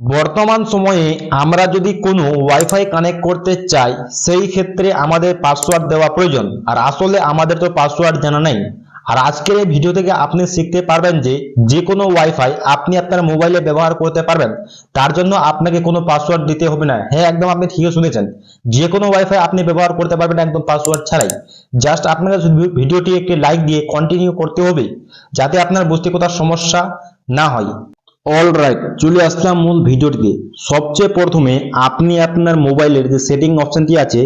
বর্তমান সময়ে আমরা যদি কোনো ওয়াইফাই কানেক্ট করতে চাই, সেই ক্ষেত্রে আমাদের পাসওয়ার্ড দেওয়া প্রয়োজন। আর আসলে আমাদের তো পাসওয়ার্ড জানা নেই। আর আজকের এই ভিডিও থেকে আপনি শিখতে পারবেন যে যে কোনো ওয়াইফাই আপনি আপনার মোবাইলে ব্যবহার করতে পারবেন। তার জন্য আপনাকে কোনো পাসওয়ার্ড দিতে হবে না। হ্যাঁ একদম আপনি ঠিকই শুনেছেন। যে কোনো ওয়াইফাই আপনি ব্যবহার করতে পারবেন একদম পাসওয়ার্ড ছাড়াই। জাস্ট আপনাকে ভিডিওটি একটি লাইক দিয়ে কন্টিনিউ করতে হবে, যাতে আপনার বুঝতে কোথাও সমস্যা না হয়। অল রাইট চলে আসলাম মূল ভিডিওটিতে। সবচেয়ে প্রথমে আপনি আপনার মোবাইলের যে সেটিং অপশনটি আছে,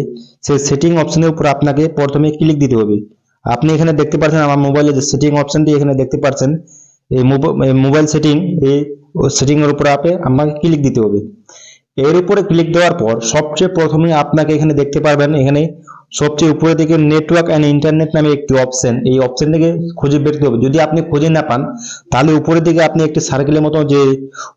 সেই সেটিং অপশনের উপর আপনাকে প্রথমে ক্লিক দিতে হবে। আপনি এখানে দেখতে পাচ্ছেন আমার মোবাইলের যে সেটিং অপশনটি এখানে দেখতে পাচ্ছেন এই মোবাইল সেটিং এই সেটিং এর উপরে আপনি আমাকে ক্লিক দিতে হবে। এর উপরে ক্লিক দেওয়ার পর সবচেয়ে প্রথমে আপনাকে এখানে দেখতে পারবেন, এখানে সবচেয়ে উপরে দিকে নেটওয়ার্ক অ্যান্ড ইন্টারনেট নামে একটি অপশন এই অপশন থেকে খুঁজে বের করতে হবে। যদি আপনি খুঁজে না পান, তাহলে উপরের দিকে আপনি একটি সার্কেলের মতো যে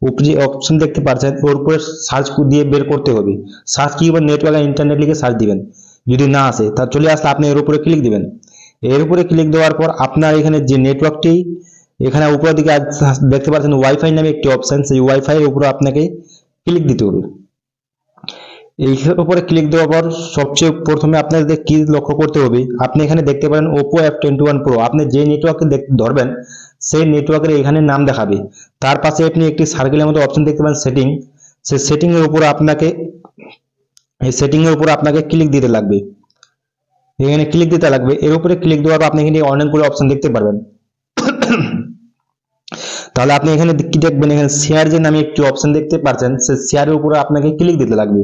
উপরে অপশন দেখতে পাচ্ছেন, ওর উপরে সার্চ দিয়ে বের করতে হবে। সার্চ কি হবে নেটওয়ার্ক অ্যান্ড ইন্টারনেট লিখে সার্চ দিবেন। যদি না আসে তা চলে আসলে আপনি এর উপরে ক্লিক দিবেন। এর উপরে ক্লিক দেওয়ার পর আপনার এখানে যে নেটওয়ার্কটি এখানে উপরের দিকে দেখতে পাচ্ছেন ওয়াইফাই নামে একটি অপশন সেই ওয়াইফাই এর উপরে আপনাকে ক্লিক দিতে হবে। এই উপরে ক্লিক দেওয়ার পর সবচেয়ে প্রথমে আপনাদের কি লক্ষ্য করতে হবে? আপনি এখানে দেখতে পারেন Oppo F twenty one pro আপনি যে নেটওয়ার্কে ধরবেন, সেই নেটওয়ার্কের এখানে নাম দেখাবে। তার পাশে আপনি একটি সার্কেলের মতো অপশন দেখতে পাবেন সেটিং সেই সেটিং এর উপরে আপনাকে, এই সেটিং এর উপরে আপনাকে ক্লিক দিতে লাগবে। এখানে ক্লিক দিতে লাগবে। এর উপরে ক্লিক দেওয়ার পর আপনি এখানে অনেকগুলো অপশন দেখতে পারবেন। তাহলে আপনি এখানে কি দেখবেন? এখানে শেয়ার যে নামে একটি অপশন দেখতে পাচ্ছেন সেই শেয়ারের উপরে আপনাকে ক্লিক দিতে লাগবে।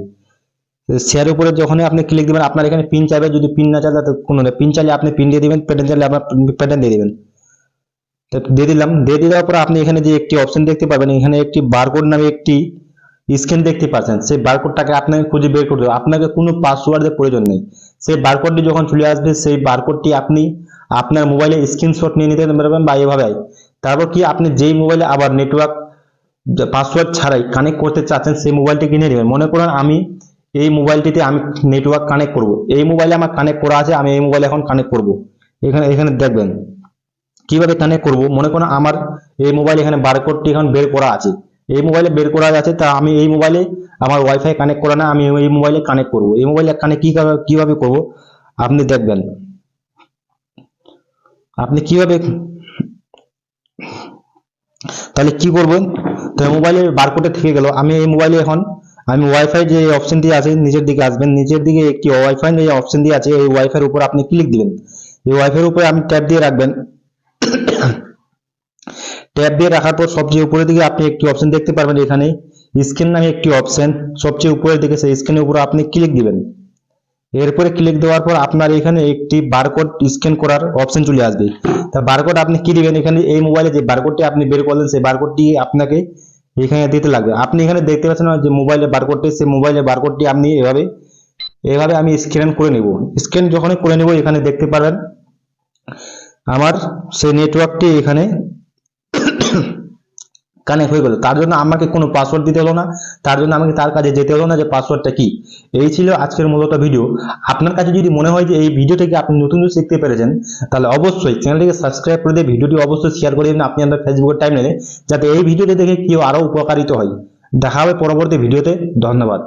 শেয়ারের উপরে যখন আপনি ক্লিক দিবেন, আপনার এখানে পিন চাইবে, যদি পিন না চাই তাতে কোনো নেই পিন চাইলে আপনি পিন দিয়ে দিবেন প্যাটার্ন চাইলে আপনার প্যাটার্ন দিয়ে দিবেন। তো দিয়ে দিলাম, দিয়ে দেওয়ার পর আপনি এখানে যে একটি অপশন দেখতে পাবেন, এখানে একটি বারকোড নামে একটি স্ক্যান দেখতে পাচ্ছেন। সেই বারকোডটাকে আপনাকে খুঁজে বের করতে হবে। আপনাকে কোনো পাসওয়ার্ডের প্রয়োজন নেই। সেই বারকোডটি যখন চলে আসবে, সেই বারকোডটি আপনি আপনার মোবাইলে স্ক্রিনশট নিয়ে নিতে পারবেন বা এভাবে। তারপর কি, আপনি যেই মোবাইলে আবার নেটওয়ার্ক পাসওয়ার্ড ছাড়াই কানেক্ট করতে চাচ্ছেন, সেই মোবাইলটি কিনে নেবেন। মনে করেন আমি এই মোবাইলটিতে আমি নেটওয়ার্ক কানেক্ট করব। এই মোবাইলে আমার কানেক্ট করা আছে, আমি এই মোবাইলে এখন কানেক্ট করব। এখানে এখানে দেখবেন কীভাবে কানেক্ট করব। মনে করেন আমার এই মোবাইল এখানে বারকোডটি এখন বের করা আছে। এই মোবাইলে বের করা আছে, তা আমি এই মোবাইলে আমার ওয়াইফাই কানেক্ট করা না, আমি এই মোবাইলে কানেক্ট করব। এই মোবাইলে কানেক্ট কি কীভাবে করব? আপনি দেখবেন। আপনি কীভাবে তাহলে কি করবেন? তো মোবাইলে বারকোডে থেকে গেল। আমি এই মোবাইলে এখন আমি ওয়াইফাই যে অপশনটি আছে নিচের দিকে আসবেন নিচের দিকে একটি ওয়াইফাই যে অপশন দিয়ে আছে, এই ওয়াইফাই এর উপর আপনি ক্লিক দিবেন। এই ওয়াইফাই এর উপরে আপনি ট্যাপ দিয়ে রাখবেন। ট্যাপ দিয়ে রাখার পর সবচেয়ে উপরের দিকে আপনি একটি অপশন দেখতে পারবেন এখানে স্ক্রিন নামে একটি অপশন সবচেয়ে উপরের দিকে সেই স্ক্রিনের উপর আপনি ক্লিক দিবেন। এরপরে ক্লিক দেওয়ার পর আপনার এখানে একটি বারকোড স্ক্যান করার অপশন চলে আসবে। তা বারকোড আপনি কি দিবেন? এখানে এই মোবাইলে যে বারকোডটি আপনি বের করলেন, সেই বারকোডটি আপনাকে এখানে দিতে লাগবে। আপনি এখানে দেখতে পাচ্ছেন যে মোবাইলে বারকোডটি সেই মোবাইলে বারকোডটি আপনি এভাবে এভাবে আমি স্ক্যান করে নেব। স্ক্যান যখনই করে নেব, এখানে দেখতে পারেন আমার সেই নেটওয়ার্কটি এখানে কানেক্ট হয়ে গেল। তার জন্য আমাকে কোনো পাসওয়ার্ড দিতে হলো না। তার জন্য আমাকে তার কাছে যেতে হলো না যে পাসওয়ার্ডটা কি। এই ছিল আজকের মূলত ভিডিও আপনার কাছে যদি মনে হয় যে এই ভিডিও থেকে আপনি নতুন কিছু শিখতে পেরেছেন, তাহলে অবশ্যই চ্যানেলটিকে সাবস্ক্রাইব করে দিয়ে ভিডিওটি অবশ্যই শেয়ার করে দিন আপনি আপনার ফেসবুকের টাইম যাতে এই ভিডিওটি দেখে কেউ আরও উপকারিত হয়। দেখা হবে পরবর্তী ভিডিওতে ধন্যবাদ।